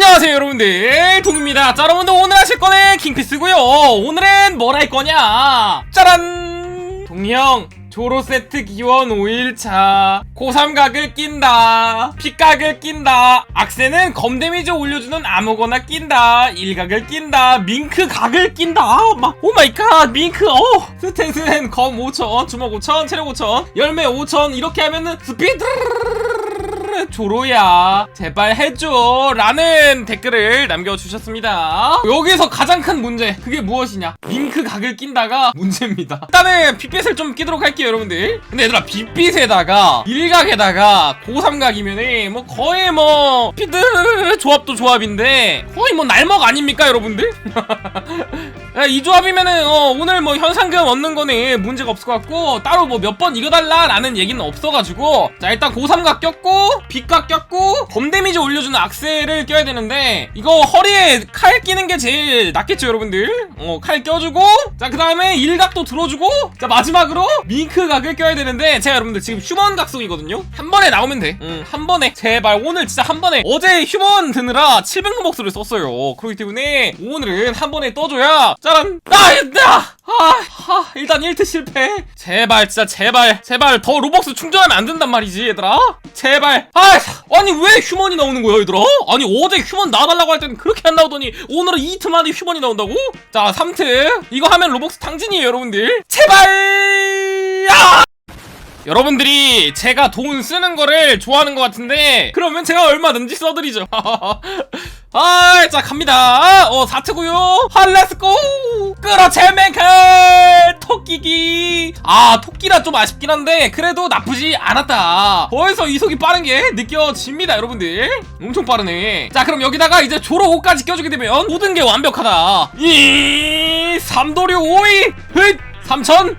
안녕하세요 여러분들. 동입니다. 자 여러분들 오늘 하실 거는 킹피스고요. 오늘은 뭘 할 거냐? 짜란! 동형 조로 세트 기원 5일차. 고3각을 낀다. 핏각을 낀다. 악세는 검 데미지 올려주는 아무거나 낀다. 일각을 낀다. 밍크 각을 낀다. 아, 막 오마이갓 밍크 어. 스탯은 검 5천 주먹 5천 체력 5천 열매 5천 이렇게 하면은 스피드 조로야 제발 해줘. 라는 댓글을 남겨주셨습니다. 여기서 가장 큰 문제 그게 무엇이냐? 링크 각을 낀다가 문제입니다. 일단은 핏빛을 좀 끼도록 할게요 여러분들. 근데 얘들아 핏빛에다가 일각에다가 고3각이면은 뭐 거의 뭐 피드 조합도 조합인데 거의 뭐 날먹 아닙니까 여러분들 야, 이 조합이면은 어, 오늘 뭐 현상금 얻는 거는 문제가 없을 것 같고 따로 뭐 몇 번 이겨달라라는 얘기는 없어가지고 자 일단 고3각 꼈고 빛각 꼈고 검 데미지 올려주는 악셀을 껴야 되는데 이거 허리에 칼 끼는 게 제일 낫겠죠 여러분들? 어 칼 껴주고 자 그 다음에 일각도 들어주고 자 마지막으로 밍크 각을 껴야 되는데 제가 여러분들 지금 휴먼 각성이거든요? 한 번에 나오면 돼응한 번에. 제발 오늘 진짜 한 번에. 어제 휴먼 드느라 700만 목소리를 썼어요. 그렇기 때문에 오늘은 한 번에 떠줘야 짜란 아 있다! 아, 아 일단 1트 실패. 제발 진짜 제발 제발 더 로벅스 충전하면 안 된단 말이지 얘들아. 제발. 아 아니 왜 휴먼이 나오는 거야 얘들아? 아니 어제 휴먼 나와달라고 할 때는 그렇게 안 나오더니 오늘은 2트 만에 휴먼이 나온다고? 자 3트 이거 하면 로벅스 탕진이에요 여러분들. 제발! 아! 여러분들이 제가 돈 쓰는 거를 좋아하는 것 같은데 그러면 제가 얼마든지 써드리죠 아, 자 갑니다. 어, 4트고요. 하, 렛츠고. 끌어 제맨크 토끼기. 아, 토끼라 좀 아쉽긴 한데 그래도 나쁘지 않았다. 벌써 이속이 빠른 게 느껴집니다, 여러분들. 엄청 빠르네. 자, 그럼 여기다가 이제 조로 5까지 껴주게 되면 모든 게 완벽하다. 이 삼도류 5위. 흑 3천.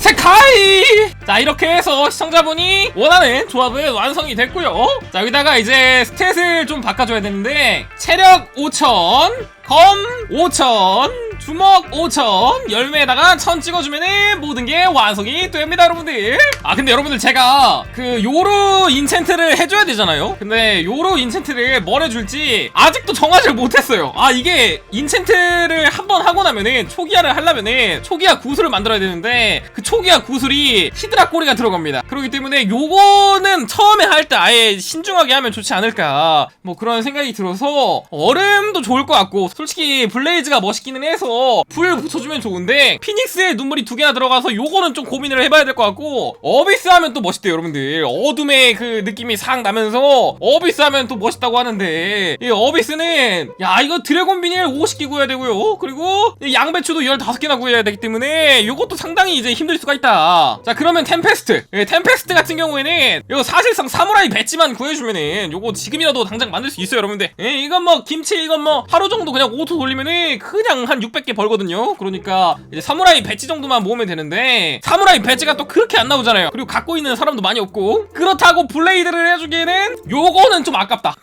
세카이! 자 이렇게 해서 시청자분이 원하는 조합은 완성이 됐고요 자 여기다가 이제 스탯을 좀 바꿔줘야 되는데 체력 5000 검5000 주먹 5000 열매에다가 1000 찍어주면은 모든 게 완성이 됩니다 여러분들. 아 근데 여러분들 제가 그 요로 인챈트를 해줘야 되잖아요? 근데 요로 인챈트를 뭘 해줄지 아직도 정하지 못했어요. 아 이게 인챈트를 한 번 하고 나면은 초기화를 하려면은 초기화 구슬을 만들어야 되는데 그 초기화 구슬이 히드라 꼬리가 들어갑니다. 그렇기 때문에 요거는 처음에 할 때 아예 신중하게 하면 좋지 않을까. 뭐 그런 생각이 들어서 얼음도 좋을 것 같고 솔직히 블레이즈가 멋있기는 해서 불 붙여주면 좋은데 피닉스의 눈물이 두 개나 들어가서 요거는 좀 고민을 해봐야 될 것 같고 어비스 하면 또 멋있대요 여러분들. 어둠의 그 느낌이 싹 나면서 어비스 하면 또 멋있다고 하는데 이 어비스는 야 이거 드래곤 비닐 50개 구해야 되고요. 그리고 이 양배추도 15개나 구해야 되기 때문에 요것도 상당히 이제 힘들 수가 있다. 자 그러면 템페스트. 예, 템페스트 같은 경우에는 이거 사실상 사무라이 배지만 구해주면은 요거 지금이라도 당장 만들 수 있어요 여러분들. 예, 이건 뭐 김치 이건 뭐 하루 정도 그냥 오토 돌리면은 그냥 한 600개 벌거든요. 그러니까 이제 사무라이 배지 정도만 모으면 되는데 사무라이 배지가 또 그렇게 안 나오잖아요. 그리고 갖고 있는 사람도 많이 없고 그렇다고 블레이드를 해주기에는 요거는 좀 아깝다.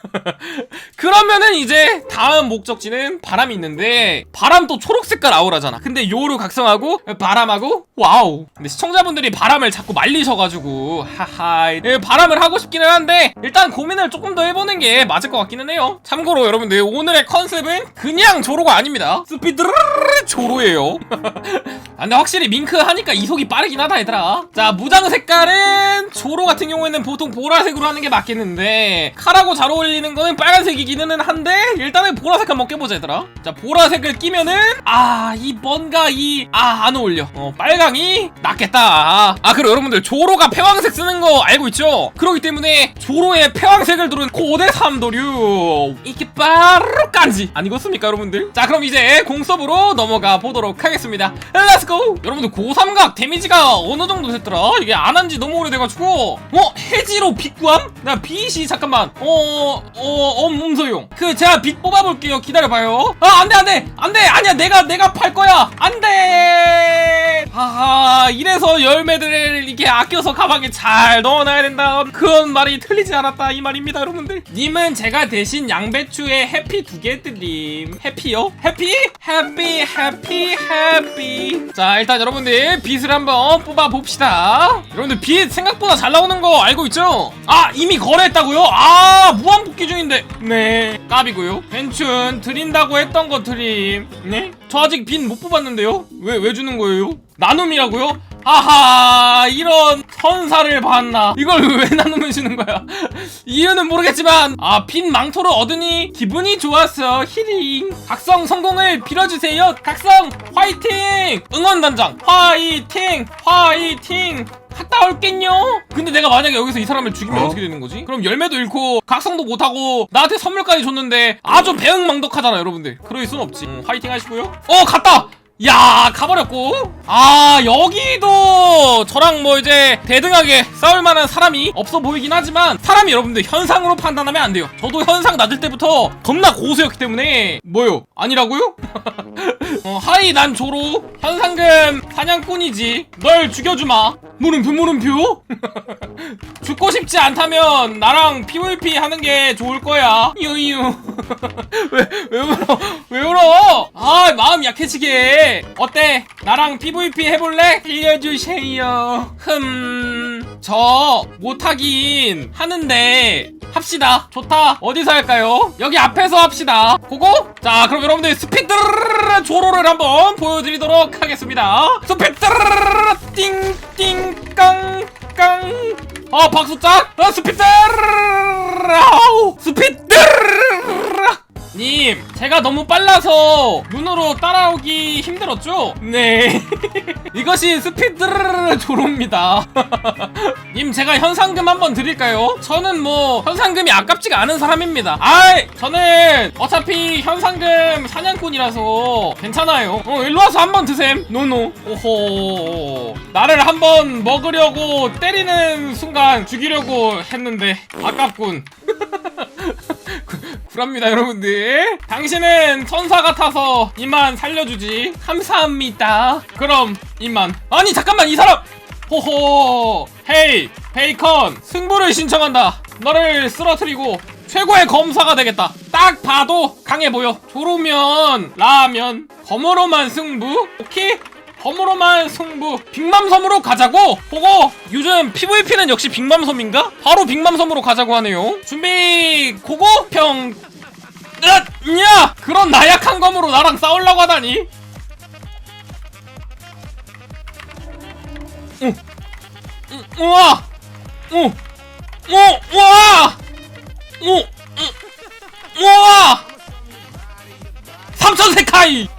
그러면은 이제 다음 목적지는 바람이 있는데 바람 또 초록 색깔 아우라잖아. 근데 요로 각성하고 바람하고 와우. 근데 시청자분들이 바람을 자꾸 말리셔가지고 하하 예, 바람을 하고 싶기는 한데 일단 고민을 조금 더 해보는 게 맞을 것 같기는 해요. 참고로 여러분들 오늘의 컨셉은 그냥 조로가 아닙니다. 스피드르르 조로예요. 아, 근데 확실히 밍크 하니까 이속이 빠르긴 하다 얘들아. 자 무장 색깔은 조로 같은 경우에는 보통 보라색으로 하는 게 맞겠는데 칼하고 잘 어울리는 거는 빨간색이기는 한데 일단은 보라색 한번 껴보자 얘들아. 자 보라색을 끼면은 아 이 뭔가 이 아 안 어울려. 어 빨강이 낫겠다. 아 그리고 여러분들 조로가 패왕색 쓰는 거 알고 있죠? 그렇기 때문에 조로의 패왕색을 두른 고대 삼도류. 이게 바로 깐지. 안 익었습니까 여러분들? 자 그럼 이제 공섭으로 넘어가 보도록 하겠습니다. 렛츠고 여러분들 고삼각 데미지가 어느 정도 됐더라? 이게 안 한지 너무 오래돼가지고. 어? 해지로 빛 구함? 나 빛이 잠깐만. 어어 어 엄음소용. 그 제가 빛 뽑아볼게요. 기다려봐요. 아 안돼 안돼! 안돼! 아니야 내가 내가 팔 거야! 안돼! 하하 이래서 열매들을 이렇게 아껴서 가방에 잘 넣어놔야 된다. 그런 말이 틀리지 않았다 이 말입니다 여러분들. 님은 제가 대신 양배추에 해피 두 개 드림 해피요? 해피? 해피 해피 해피 자 일단 여러분들 빛을 한번 뽑아 봅시다 여러분들 빛 생각보다 잘 나오는 거 알고 있죠? 아 이미 거래했다고요? 아 무한 복귀 중인데 네 까비고요 괜춘 드린다고 했던 거 드림 네? 저 아직 빛 못 뽑았는데요? 왜 왜 주는 거예요? 나눔이라고요? 하하 이런 선사를 봤나? 이걸 왜 나눔을 주는 거야? 이유는 모르겠지만 아빈 망토를 얻으니 기분이 좋았어. 히링. 각성 성공을 빌어주세요. 각성 화이팅! 응원단장 화이팅! 화이팅! 갔다 올겠요. 근데 내가 만약에 여기서 이 사람을 죽이면 어? 떻게 되는 거지? 그럼 열매도 잃고 각성도 못하고 나한테 선물까지 줬는데 아주 배응망덕하잖아 여러분들. 그럴 순 없지. 음, 화이팅 하시고요. 어 갔다 야 가버렸고. 아 여기도 저랑 뭐 이제 대등하게 싸울 만한 사람이 없어 보이긴 하지만 사람이 여러분들 현상으로 판단하면 안 돼요. 저도 현상 낮을 때부터 겁나 고수였기 때문에 뭐요? 아니라고요? 어, 하이 난 조로. 현상금 사냥꾼이지. 널 죽여주마. 물음표 물음표? 죽고 싶지 않다면 나랑 PVP 하는 게 좋을 거야. 유유. 왜, 왜 울어? 왜 울어 아 마음 약해지게. 어때? 나랑 PVP 해볼래? 알려주세요. 흠 저 못하긴 하는데 합시다. 좋다. 어디서 할까요? 여기 앞에서 합시다. 고고? 자 그럼 여러분들 스피드 조로를 한번 보여드리도록 하겠습니다. 스피드 띵띵깡깡. 아 박수 짝. 아, 스피드. 아우 스피드. 님 제가 너무 빨라서 눈으로 따라오기 힘들었죠? 네. 이것이 스피드 조로입니다. 님 제가 현상금 한번 드릴까요? 저는 뭐 현상금이 아깝지가 않은 사람입니다. 아이 저는 어차피 현상금 사냥꾼이라서 괜찮아요. 어 일로와서 한번 드셈. 노노. 오호. 나를 한번 먹으려고 때리는 순간 죽이려고 했는데 아깝군 그럽니다 여러분들. 당신은 천사 같아서 이만 살려주지 감사합니다. 그럼 이만. 아니 잠깐만 이 사람! 호호! 헤이 베이컨 승부를 신청한다. 너를 쓰러뜨리고 최고의 검사가 되겠다. 딱 봐도 강해 보여. 조로면 라면 검으로만 승부? 오케이 검으로만 승부 빅맘 섬으로 가자고? 보고 요즘 PVP는 역시 빅맘 섬인가? 바로 빅맘 섬으로 가자고 하네요. 준비 고고 평. 으, 야! 그런 나약한 검으로 나랑 싸우려고 하다니. 응. 응, 우와! 오, 오, 우와! 오, 응, 우와! 삼천세카이! 훗.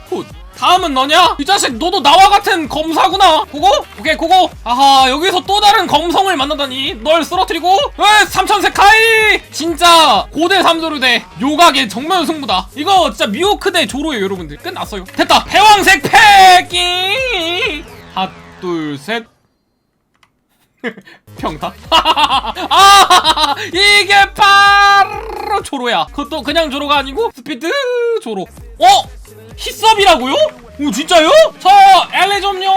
다음은 너냐? 이 자식 너도 나와 같은 검사구나. 그거? 오케이 그거? 아하 여기서 또 다른 검성을 만나다니. 널 쓰러뜨리고. 에 삼천세 카이! 진짜 고대 삼조로 대 요각의 정면 승부다. 이거 진짜 미호크 대 조로예요 여러분들. 끝났어요. 됐다. 패왕색 패기! 하나 둘셋. 평타? 아 이게 바로 조로야. 그것도 그냥 조로가 아니고 스피드 조로. 어? 히섭이라고요? 오 진짜요? 저 엘리 좀요.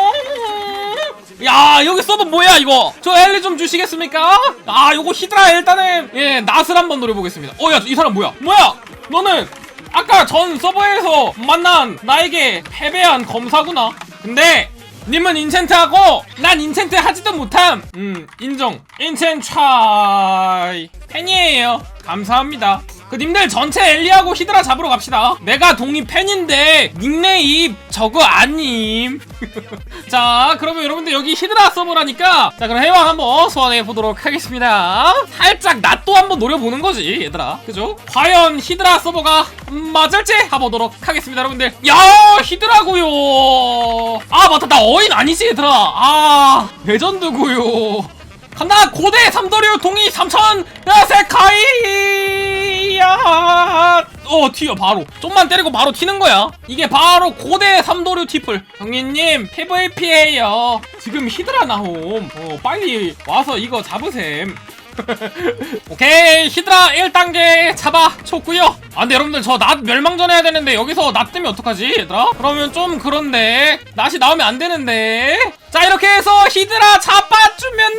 야 여기 서버 뭐야 이거? 저 엘리 좀 주시겠습니까? 아 요거 히드라 일단은 예 낫을 한번 노려보겠습니다. 어 야 이 사람 뭐야? 뭐야? 너는 아까 전 서버에서 만난 나에게 패배한 검사구나. 근데 님은 인챈트하고 난 인챈트 하지도 못함. 음 인정. 인챈 차이. 팬이에요. 감사합니다 그 님들 전체 엘리하고 히드라 잡으러 갑시다. 내가 동이 팬인데 닉네임 저거 아님. 자 그러면 여러분들 여기 히드라 서버라니까. 자 그럼 해왕 한번 소환해 보도록 하겠습니다. 살짝 낫도 한번 노려보는 거지 얘들아. 그죠? 과연 히드라 서버가 맞을지 가보도록 하겠습니다 여러분들. 야 히드라고요. 아 맞다. 나 어인 아니지 얘들아. 아 레전드고요. 간다. 고대 삼도류 동이 삼천. 야세카이 야! 어 튀어 바로. 좀만 때리고 바로 튀는 거야. 이게 바로 고대 삼도류 티플 경리님 PVP에요. 지금 히드라 나옴. 어 빨리 와서 이거 잡으셈. 오케이 히드라 1단계 잡아줬고요. 아 근데 여러분들 저 낫 멸망전 해야 되는데 여기서 낫 뜨면 어떡하지 얘들아? 그러면 좀 그런데. 낫이 나오면 안 되는데. 자 이렇게 해서 히드라 잡아주면은.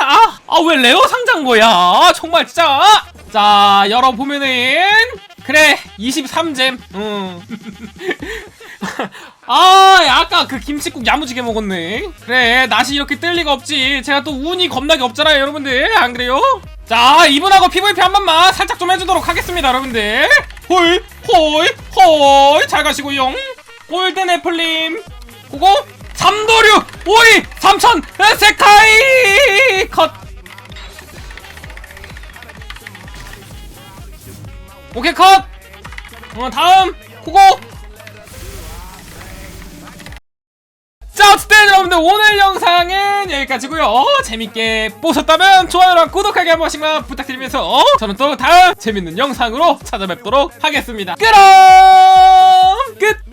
아아 왜 레어 상자인 거야? 정말 진짜 자 열어보면은 그래 23잼. 음. 아 아까 그 김치국 야무지게 먹었네. 그래 낫이 이렇게 뜰 리가 없지. 제가 또 운이 겁나게 없잖아요 여러분들. 안 그래요? 자 이분하고 PVP 한 번만 살짝 좀 해주도록 하겠습니다 여러분들. 홀 홀 홀. 잘 가시고요. 골든 애플님. 그거? 삼도류 오이 삼천 세카이. 컷 오케이 컷! 어, 다음 그거 자 어쨌든 여러분들 오늘 영상은 여기까지고요. 어, 재밌게 보셨다면 좋아요랑 구독하기 한 번씩만 부탁드리면서 저는 또 다음 재밌는 영상으로 찾아뵙도록 하겠습니다. 끝